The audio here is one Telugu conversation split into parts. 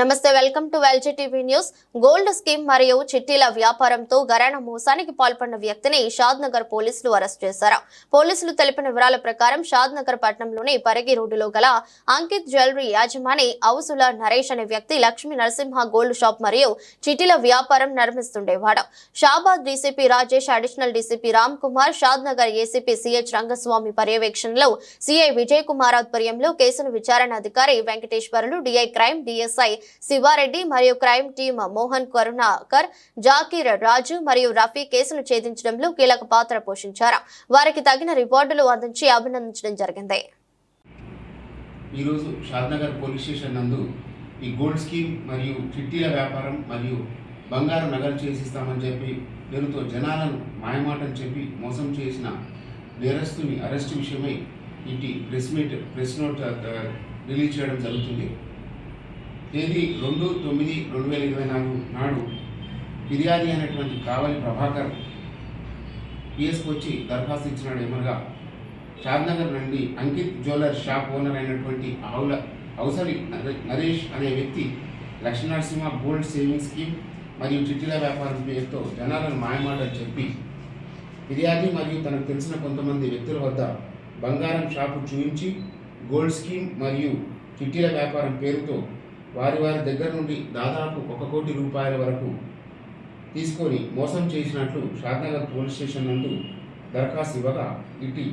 నమస్తే welcome to వెల్జీ TV news. Gold scheme మరియు చిట్టీల వ్యాపారంతో గరాణ మోసానికి పాల్పడిన వ్యక్తిని షాద్ నగర్ పోలీసులు అరెస్ట్ చేశారు. పోలీసులు తెలిపిన వివరాల ప్రకారం షాద్ నగర్ పట్టణంలోని పరిగి రోడ్డులో గల అంకిత్ జ్యువెలరీ యాజమాని అవుసుల నరేష్ అనే వ్యక్తి లక్ష్మీ నరసింహ గోల్డ్ షాప్ మరియు చిట్టీల వ్యాపారం నిర్మిస్తుండేవాడు. Shabad DCP Rajesh additional DCP Ram Kumar Shadnagar ACP CH Rangaswamy పర్యవేక్షణలో సిఐ విజయ్ కుమార్ ఆధ్వర్యంలో కేసును విచారణ అధికారి Venkateswarlu DI crime DSI Sivareddy మరియు క్రైమ్ టీమ్ మోహన్ కరుణాకర్ జాకీర్ రాజు మరియు రఫీ కేసును ఛేదించడంలో కీలక పాత్ర పోషించారు. వారికి తగిన రివార్డులు అందించి అభినందించడం జరిగింది. ఈరోజు షాద్నగర్ పోలీస్ స్టేషన్ నందు ఈ గోల్డ్ స్కీమ్ మరియు చిట్టీల వ్యాపారం మరియు బంగారు నగలు చేసిస్తామని చెప్పి పేరుతో జనాలను మాయమాటని చెప్పి మోసం చేసిన నేరస్తుని అరెస్టు విషయమై ఇటీ press meet press note release చేయడం జరుగుతుంది. తేదీ రెండు తొమ్మిది రెండు వేల ఇరవై నాలుగు నాడు ఫిర్యాది అయినటువంటి కావలి ప్రభాకర్ పిఎస్కి వచ్చి దరఖాస్తు ఇచ్చినాడు ఏమనగా షాద్నగర్ నుండి అంకిత్ జ్యువెలర్ షాప్ ఓనర్ అయినటువంటి ఆవుల అవసరి నరేష్ అనే వ్యక్తి లక్ష్మీనరసింహ గోల్డ్ సేవింగ్ స్కీమ్ మరియు చిట్టీల వ్యాపారం పేరుతో జనాలను మాయమాటలు చెప్పి ఫిర్యాది మరియు తనకు తెలిసిన కొంతమంది వ్యక్తుల వద్ద బంగారం షాపు చూపించి గోల్డ్ స్కీమ్ మరియు చిట్టీల వ్యాపారం పేరుతో వారి వారి దగ్గర నుండి దాదాపు ఒక కోటి రూపాయల వరకు తీసుకొని మోసం చేసినట్లు షాద్నగర్ పోలీస్ స్టేషన్ నందు దరఖాస్తు ఇవ్వగా ఇటీ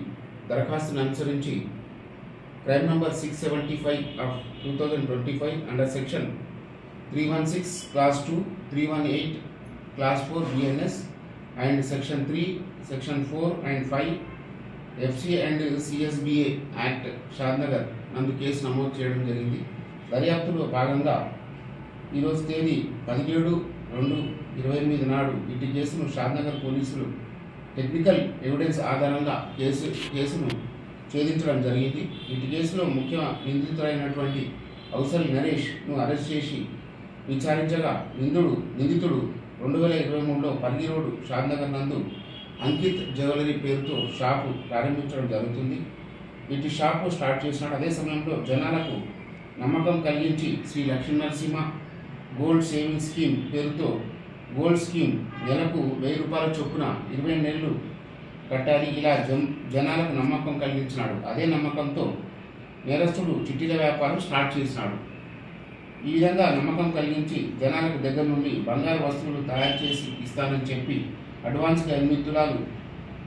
దరఖాస్తును అనుసరించి crime number six seventy five of two thousand twenty five under section three one six clause two three one eight clause four BNS and section three section four and five FC and CSBA act Shadnagar నందు కేసు నమోదు చేయడం జరిగింది. దర్యాప్తులో భాగంగా ఈరోజు తేదీ పదిహేడు రెండు ఇరవై ఎనిమిది నాడు ఇటు కేసును షాద్నగర్ పోలీసులు టెక్నికల్ ఎవిడెన్స్ ఆధారంగా కేసు కేసును ఛేదించడం జరిగింది. ఇటు కేసులో ముఖ్య నిందితుడైనటువంటి అవసరి నరేష్ను అరెస్ట్ చేసి విచారించగా నిందుడు నిందితుడు రెండు వేల ఇరవై మూడులో పల్లి రోడ్డు షాద్నగర్ నందు అంకిత్ జ్యువెలరీ పేరుతో షాపు ప్రారంభించడం జరుగుతుంది. ఇటు షాపు స్టార్ట్ చేసినాడు. అదే సమయంలో జనాలకు నమ్మకం కలిగించి Shri Lakshminarasimha gold saving scheme పేరుతో గోల్డ్ స్కీమ్ నెలకు వెయ్యి రూపాయల చొప్పున ఇరవై నెలలు కట్టాలి. ఇలా జన్ జనాలకు నమ్మకం కలిగించినాడు. అదే నమ్మకంతో నేరస్తుడు చిట్టీల వ్యాపారం స్టార్ట్ చేసినాడు. ఈ విధంగా నమ్మకం కలిగించి జనాలకు దగ్గర నుండి బంగారు వస్తువులు తయారు చేసి ఇస్తానని చెప్పి అడ్వాన్స్గా ఎనిమిది తులాలు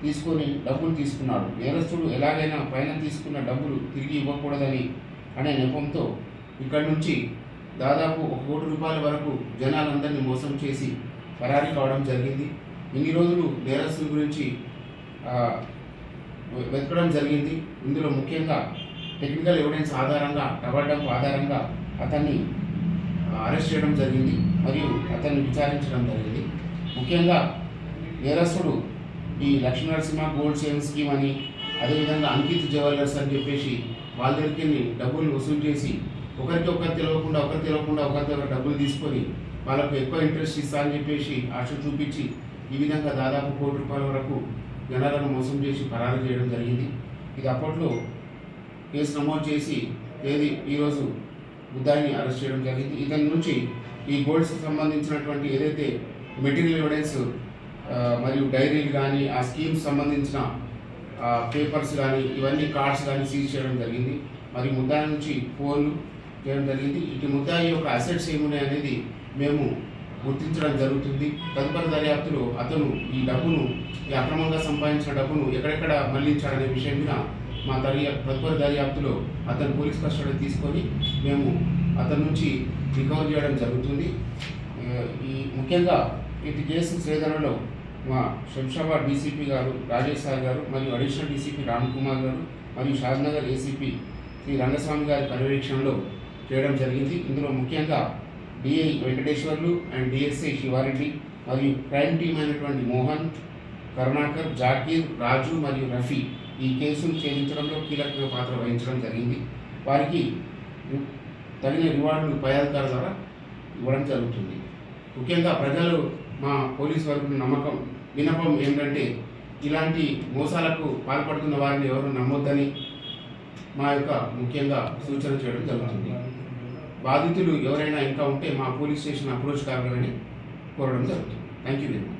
తీసుకొని డబ్బులు తీసుకున్నాడు. నేరస్తుడు ఎలాగైనా పైన తీసుకున్న డబ్బులు తిరిగి ఇవ్వకూడదని అనే నెపంతో ఇక్కడి నుంచి దాదాపు ఒక కోటి రూపాయల వరకు జనాలందరినీ మోసం చేసి పరారీ కావడం జరిగింది. ఇన్ని రోజులు నేరస్తుల గురించి వెతకడం జరిగింది. ఇందులో ముఖ్యంగా టెక్నికల్ ఎవిడెన్స్ ఆధారంగా రబ్బర్ ఆధారంగా అతన్ని అరెస్ట్ చేయడం జరిగింది మరియు అతన్ని విచారించడం జరిగింది. ముఖ్యంగా నేరస్తుడు ఈ Lakshmi Narasimha gold saving scheme అని అదేవిధంగా అంకిత్ జ్యువెలర్స్ అని చెప్పేసి వాళ్ళ దగ్గరికి వెళ్ళి డబ్బులు వసూలు చేసి ఒకరికి ఒకరు తెలియకుండా ఒకరు తెలియకుండా ఒకరి దగ్గర డబ్బులు తీసుకొని వాళ్ళకు ఎక్కువ ఇంట్రెస్ట్ ఇస్తా అని చెప్పేసి ఆశ చూపించి ఈ విధంగా దాదాపు కోటి రూపాయల వరకు జనాలను మోసం చేసి పరారు చేయడం జరిగింది. ఇది అప్పట్లో కేసు నమోదు చేసి తేదీ ఈరోజు బుద్ధాన్ని అరెస్ట్ చేయడం జరిగింది. ఇతని నుంచి ఈ గోల్డ్స్కి సంబంధించినటువంటి ఏదైతే మెటీరియల్ ఎవిడెన్స్ మరియు డైరీలు కానీ ఆ స్కీమ్స్ సంబంధించిన పేపర్స్ కానీ ఇవన్నీ కార్డ్స్ కానీ సీజ్ చేయడం జరిగింది. మరి ముద్దాయి నుంచి ఫోన్లు చేయడం జరిగింది. ఇటు ముద్దాయి యొక్క అసెట్స్ ఏమున్నాయి అనేది మేము గుర్తించడం జరుగుతుంది. తదుపరి దర్యాప్తులో అతను ఈ డబ్బును ఈ అక్రమంగా సంపాదించిన డబ్బును ఎక్కడెక్కడ మళ్ళించాడనే విషయం మీద మా దర్యా తదుపరి దర్యాప్తులో అతను పోలీస్ కస్టడీ తీసుకొని మేము అతని నుంచి రికవర్ చేయడం జరుగుతుంది. ఈ ముఖ్యంగా ఇటు కేసు సేదనలో మా శంషాబాద్ డీసీపీ గారు రాజేష్ సార్ గారు మరియు అడిషనల్ డీసీపీ రామ్ కుమార్ గారు మరియు షాద్నగర్ ఏసీపీ శ్రీ రంగస్వామి గారి పర్యవేక్షణలో చేయడం జరిగింది. ఇందులో ముఖ్యంగా DI Venkateswarlu and DSI Sivareddy మరియు క్రైమ్ టీం అయినటువంటి మోహన్ కరుణాకర్ జాకీర్ రాజు మరియు రఫీ ఈ కేసును ఛేదించడంలో కీలకమైన పాత్ర వహించడం జరిగింది. వారికి తగిన రివార్డులు పై అధికారుల ద్వారా ఇవ్వడం జరుగుతుంది. ముఖ్యంగా ప్రజలు మా పోలీస్ వర్గం నమ్మకం వినపం ఏంటంటే ఇలాంటి మోసాలకు పాల్పడుతున్న వారిని ఎవరు నమ్మొద్దని మా యొక్క ముఖ్యంగా సూచన చేయడం జరుగుతుంది. బాధితులు ఎవరైనా ఇంకా ఉంటే మా పోలీస్ స్టేషన్ అప్రోచ్ కావాలని కోరడం జరుగుతుంది. Thank you very much